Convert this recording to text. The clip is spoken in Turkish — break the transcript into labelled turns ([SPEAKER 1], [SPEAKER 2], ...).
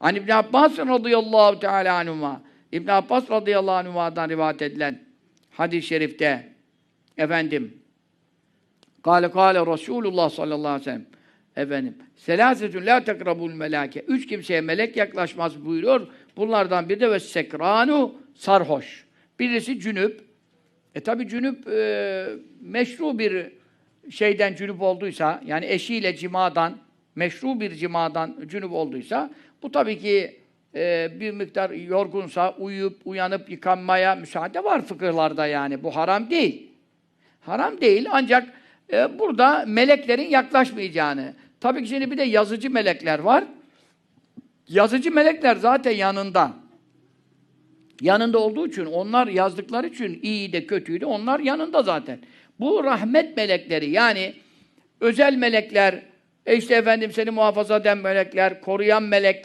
[SPEAKER 1] An İbn Abbas radıyallahu teala anhuma. İbn Abbas radıyallahu anhuma'dan rivayet edilen hadis-i şerifte efendim Kale kâle Resulullah sallallahu aleyhi ve sellem efendim selâsetun la tekrabul melâke üç kimseye melek yaklaşmaz buyuruyor. Bunlardan biri de ve sekranu sarhoş. Birisi cünüp. E tabi cünüp e, meşru bir şeyden cünüp olduysa yani eşiyle cimadan meşru bir cimadan cünüp olduysa bu tabii ki e, bir miktar yorgunsa uyuyup uyanıp yıkanmaya müsaade var fıkıhlarda yani. Bu haram değil. Haram değil ancak e, burada meleklerin yaklaşmayacağını. Tabii ki şimdi bir de yazıcı melekler var. Yazıcı melekler zaten yanında. Yanında olduğu için, onlar yazdıkları için iyi de kötüyü de onlar yanında zaten. Bu rahmet melekleri yani özel melekler, e işte efendim seni muhafaza eden melekler, koruyan melekler,